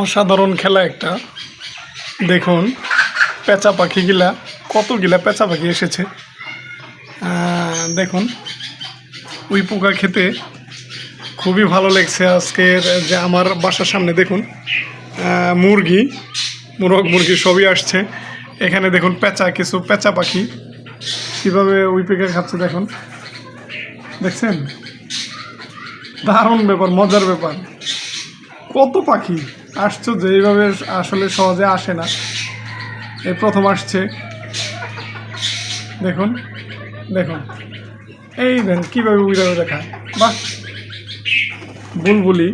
অসাধারণ খেলা একটা। দেখুন, পেঁচা পাখিগুলা, কতগুলা পেঁচা পাখি এসেছে। দেখুন, ওই পোকা খেতে খুবই ভালো লাগছে আজকের যে আমার বাসার সামনে, দেখুন মুরগি, মুরগ মুরগি সবই আসছে। এখানে দেখুন, পেঁচা, কিছু পেঁচা পাখি। কীভাবে ওই পেকে খাচ্ছে, দেখুন। দেখছেন? দারুণ ব্যাপার, মজার ব্যাপার। কত পাখি? আশ্চর্য, এইভাবে আসলে সহজে আসে না। এই প্রথম আসছে। দেখুন দেখুন। এই দেন, কীভাবে উড়ে উড়ে খায়। বাহ! বুলবুলি।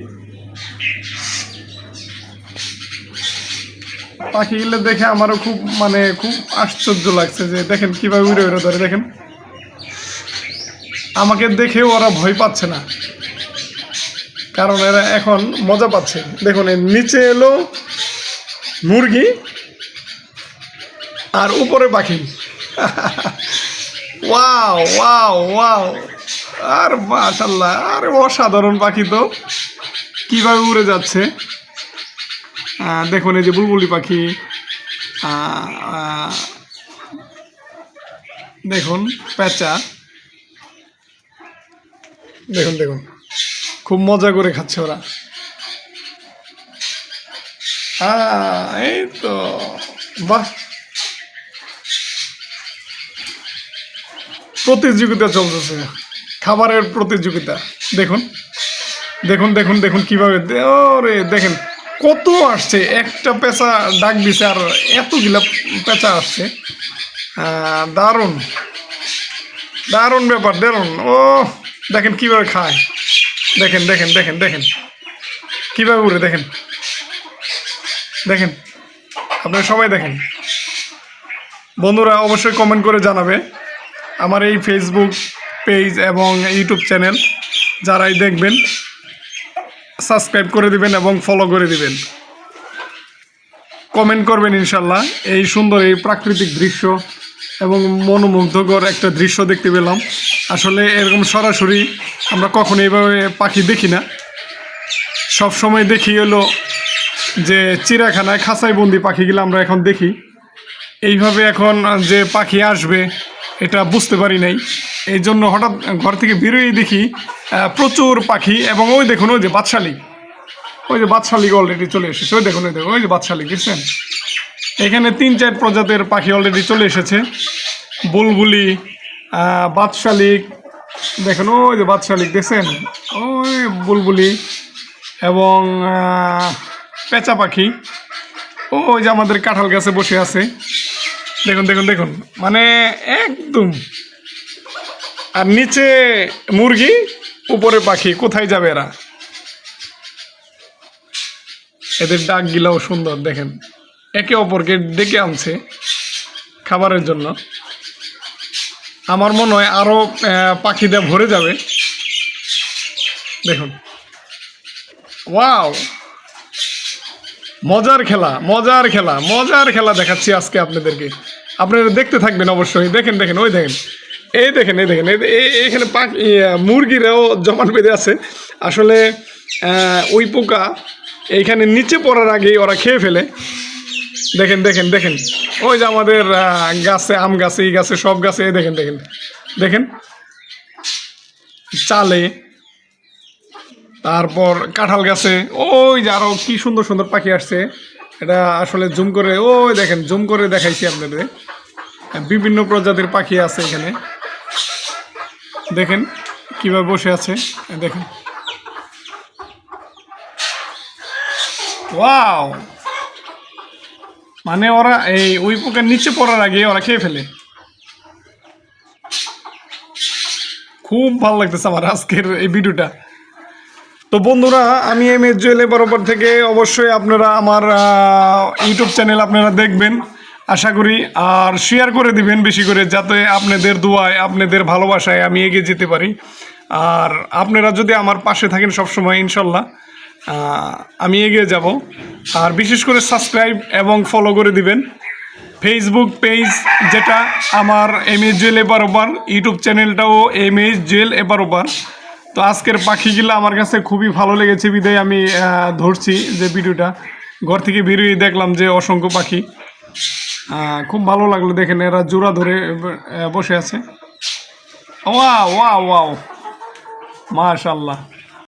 পাখিগুলো দেখে আমারও খুব মানে খুব আশ্চর্য লাগছে যে, দেখেন কীভাবে উড়ে উড়ে ধরে, দেখেন। আমাকে দেখেও ওরা ভয় পাচ্ছে না। কারণ এরা এখন মজা পাচ্ছে। দেখুন, এর নিচে এলো মুরগি আর উপরে পাখি। Wow wow wow. আর মাশাল্লাহ আর অসাধারণ পাখি তো। কীভাবে উড়ে যাচ্ছে। দেখুন, এই যে বুলবুলি পাখি। দেখুন পেঁচা দেখুন দেখুন। খুব মজা করে খাচ্ছে ওরা। হ্যাঁ এই তো। বাহ। প্রতিযোগিতা চলতেছে। খাবারের প্রতিযোগিতা। দেখুন। দেখুন দেখুন দেখুন কীভাবে ওরে, দেখেন, কত আসছে। একটা পেঁচা ডাক দিছে আর এতগুলা পেঁচা আসছে। দারুণ। দারুণ ব্যাপার, দারুণ। ও দেখেন কীভাবে খায়। দেখেন দেখেন দেখেন দেখেন। কীভাবে উড়ে, দেখেন। দেখেন, আপনারা সবাই দেখেন। বন্ধুরা অবশ্যই কমেন্ট করে জানাবে আমার এই ফেসবুক পেজ এবং ইউটিউব চ্যানেল যারাই দেখবেন সাবস্ক্রাইব করে দিবেন এবং ফলো করে দিবেন। কমেন্ট করবেন ইনশাল্লাহ এই সুন্দর এই প্রাকৃতিক দৃশ্য এবং মনোমুগ্ধকর একটা দৃশ্য দেখতে পেলাম। আসলে এরকম সরাসরি আমরা কখনো এইভাবে পাখি দেখি না। সব সময় দেখি হলো যে চিড়াখানায় খাঁচাই বন্দি পাখিগুলো আমরা এখন দেখি। এইভাবে এখন যে পাখি আসবে, এটা বুঝতে পারি নাই। এই জন্য হঠাৎ ঘর থেকে বেরোই দেখি প্রচুর পাখি এবং ওই দেখুন, ওই যে বাদশালিক ওই যে বাদশালিক অলরেডি চলে এসেছে। ওই দেখুন ওই দেখুন, ওই যে বাদশালিক দেখছেন এখানে তিন চার প্রজাতির পাখি অলরেডি চলে এসেছে। বুলবুলি বাদশালিক দেখুন, ওই যে বাদশালিক দেখছেন? ওই বুলবুলি এবং পেঁচা পাখি, ওই যে আমাদের কাঁঠাল গাছে বসে আছে। দেখুন দেখুন দেখুন মানে একদম। আর নিচে মুরগি, উপরে পাখি, কোথায় যাবে এরা? এদের ডাকগুলাও সুন্দর, দেখেন। একে অপরকে ডেকে আনছে খাবারের জন্য। আমার মনে হয় আরও পাখি দিয়ে ভরে যাবে। দেখুন। ওয়াও! মজার খেলা মজার খেলা মজার খেলা দেখাচ্ছি আজকে আপনাদেরকে। আপনারা দেখতে থাকবেন অবশ্যই। দেখেন দেখেন ওই দেখেন। এই দেখেন এই দেখেন এই- এই- এইখানে ইয়ে, মুরগিরাও জমান বেঁধে আছে। আসলে ওই পোকা এইখানে নিচে পড়ার আগেই ওরা খেয়ে ফেলে। দেখেন দেখেন দেখেন। ওই যে আমাদের গাছে, আম গাছে, এই গাছে সব গাছে দেখেন দেখেন। দেখেন? চালে, তারপর কাঁঠাল গাছে, ওই যে আরও কি সুন্দর সুন্দর পাখি আসছে। এটা আসলে জুম করে, ওই দেখেন, জুম করে দেখাইছি আপনাদের। বিভিন্ন প্রজাতির পাখি আছে এখানে। দেখেন, কীভাবে বসে আছে, দেখেন। ওয়াও! মানে ওরা এই ওই পোকার নিচে পড়ার আগে ওরা খেয়ে ফেলে। খুব ভালো লাগতেছে আমার আজকের এই ভিডিওটা। তো বন্ধুরা, আমি এম এস জুয়েল বরাবর থেকে অবশ্যই আপনারা আমার ইউটিউব চ্যানেল আপনারা দেখবেন, আশা করি, আর শেয়ার করে দিবেন বেশি করে, যাতে আপনাদের দোয়ায়, আপনাদের ভালোবাসায় আমি এগিয়ে যেতে পারি। আর আপনারা যদি আমার পাশে থাকেন সবসময়, ইনশাল্লাহ আমি এগিয়ে যাব। আর বিশেষ করে সাবস্ক্রাইব এবং ফলো করে দিবেন। ফেসবুক পেজ যেটা আমার এম এস জুয়েল এবারোবার ইউটিউব চ্যানেলটাও এম এস জুয়েল এবারোবার তো আজকের পাখিগুলো আমার কাছে খুবই ভালো লেগেছে, বিদায় আমি ধরছি যে ভিডিওটা। ঘর থেকে বেরিয়ে দেখলাম যে অসংখ্য পাখি। খুব ভালো লাগল দেখেন, এরা জোড়া ধরে বসে আছে। ওয়া ওয়া ওয়াও। মাশাল্লাহ